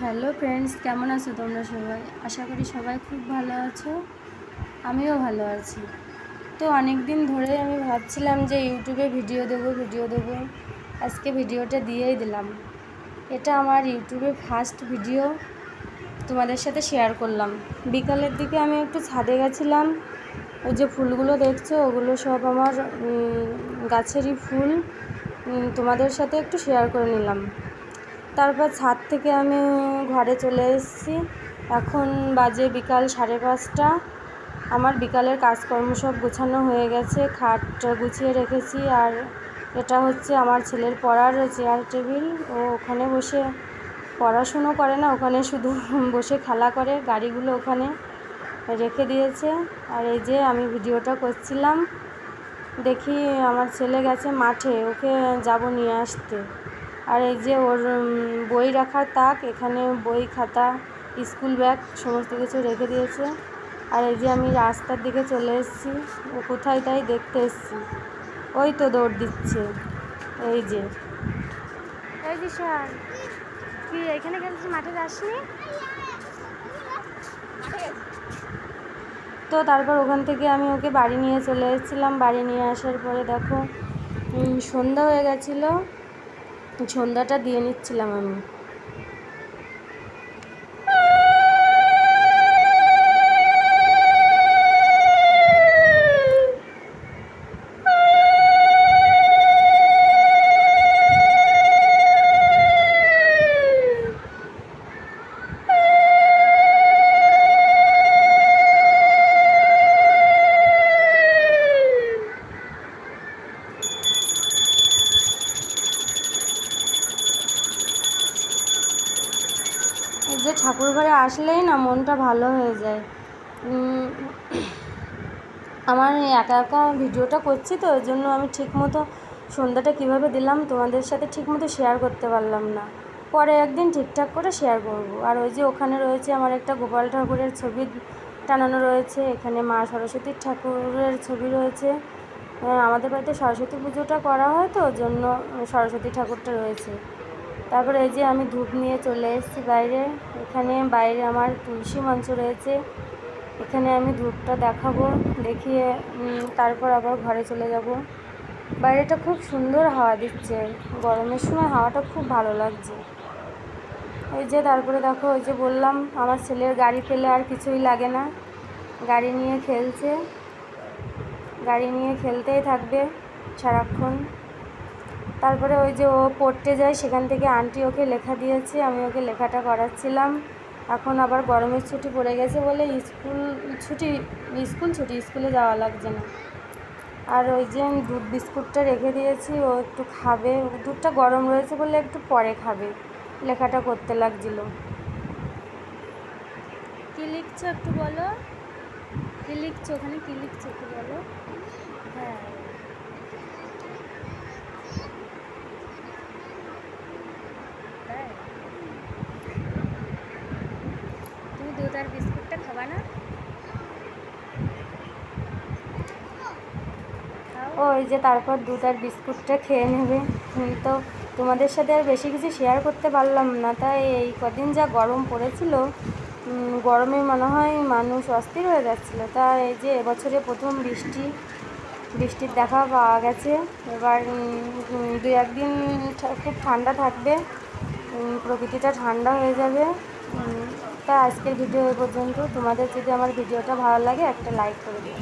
Hello friends, কেমন আছো তোমরা সবাই? আশা করি সবাই খুব ভালো আছো। আমিও ভালো আছি। তো অনেক দিন ধরে আমি ভাবছিলাম যে ইউটিউবে ভিডিও দেবো ভিডিও দেবো। আজকে ভিডিওটা দিয়েই দিলাম। এটা আমার ইউটিউবে ফার্স্ট ভিডিও। তোমাদের সাথে শেয়ার করলাম। বিকালের দিকে আমি একটু ছাদে গেছিলাম। ওই যে ফুলগুলো দেখছ, ওগুলো সব আমার গাছেরই ফুল। তোমাদের সাথে একটু শেয়ার করে নিলাম। তারপর ছাদ থেকে আমি ঘরে চলে এসেছি। এখন বাজে বিকাল সাড়ে পাঁচটা। আমার বিকালের কাজকর্ম সব গোছানো হয়ে গেছে খাট গুছিয়ে রেখেছি। আর এটা হচ্ছে আমার ছেলের পড়ার চেয়ার টেবিল ও ওখানে বসে পড়াশুনো করে না, ওখানে শুধু বসে খেলা করে, গাড়িগুলো ওখানে রেখে দিয়েছে। আর এই যে আমি ভিডিওটা করছিলাম, দেখি আমার ছেলে গেছে মাঠে, ওকে যাব নিয়ে আসতে। আর এই যে ওর বই রাখার তাক এখানে বই খাতা স্কুল ব্যাগ সমস্ত কিছু রেখে দিয়েছে। আর এই যে আমি রাস্তার দিকে চলে এসেছি ও কোথায় তাই দেখতে এসেছি। ওই তো দৌড় দিচ্ছে এই যে। এই যে শোন তুই এখানে খেলছিস মাঠে যাসনি? তো তারপর ওখান থেকে আমি ওকে বাড়ি নিয়ে চলে এসেছিলাম। বাড়ি নিয়ে আসার পরে দেখো সন্ধ্যা হয়ে গেছিল। সন্ধ্যাটা দিয়ে নিচ্ছিলাম আমি। ঠাকুর ঘরে আসলেই না মনটা ভালো হয়ে যায়। আমার একা একা ভিডিওটা করছি তো, ওই জন্য আমি ঠিকমতো সন্ধ্যাটা কীভাবে দিলাম তোমাদের সাথে ঠিকমতো শেয়ার করতে পারলাম না। পরে একদিন ঠিকঠাক করে শেয়ার করব। আর ওই যে ওখানে রয়েছে আমার একটা গোপাল ঠাকুরের ছবি টানানো রয়েছে, এখানে মা সরস্বতীর ঠাকুরের ছবি রয়েছে। আমাদের বাড়িতে সরস্বতী পুজোটা করা হয় তো, ওই জন্য সরস্বতী ঠাকুরটা রয়েছে। তারপরে এই যে আমি ধূপ নিয়ে চলে এসেছি বাইরে। এখানে বাইরে আমার তুলসী মঞ্চ রয়েছে। এখানে আমি ধূপটা দেখাবো, দেখিয়ে তারপর আবার ঘরে চলে যাব। বাইরেটা খুব সুন্দর হাওয়া দিচ্ছে। গরমের সময় হাওয়াটা খুব ভালো লাগছে। এই যে তারপরে দেখো, ওই যে বললাম, আমার ছেলের গাড়ি পেলে আর কিছুই লাগে না। গাড়ি নিয়ে খেলছে। গাড়ি নিয়ে খেলতেই থাকবে সারাক্ষণ। তারপরে ওই যে ও পড়তে যায়, সেখান থেকে আন্টি ওকে লেখা দিয়েছে, আমি ওকে লেখাটা করাচ্ছিলাম। এখন আবার গরমের ছুটি পড়ে গেছে বলে স্কুল ছুটি স্কুল ছুটি, স্কুলে যাওয়া লাগছে না। আর ওই যে আমি দুধ বিস্কুটটা রেখে দিয়েছি, ও একটু খাবে। দুধটা গরম রয়েছে বলে একটু পরে খাবে, লেখাটা করতে লাগছিল। কি লিখছো একটু বলো? কি লিখছো ওখানে? কি লিখছো একটু বলো? হ্যাঁ তাই? তুমি দুধ আর বিস্কুটটা খাবা না খাও ওই যে তারপর দুধ আর বিস্কুটটা খেয়ে নেবে। তো তোমাদের সাথে আর বেশি কিছু শেয়ার করতে পারলাম না। তাই এই কদিন যা গরম পড়েছিল গরমে মনে হয় মানুষ অস্থির হয়ে যাচ্ছিল। তা এই যে এবছরে প্রথম বৃষ্টি, বৃষ্টির দেখা পাওয়া গেছে। এবার দু একদিন খুব ঠান্ডা থাকবে। প্রকৃতিটা ঠান্ডা হয়ে যাবে। তা আজকের ভিডিও এ পর্যন্ত। তোমাদের যদি আমার ভিডিওটা ভালো লাগে, একটা লাইক করে দিও।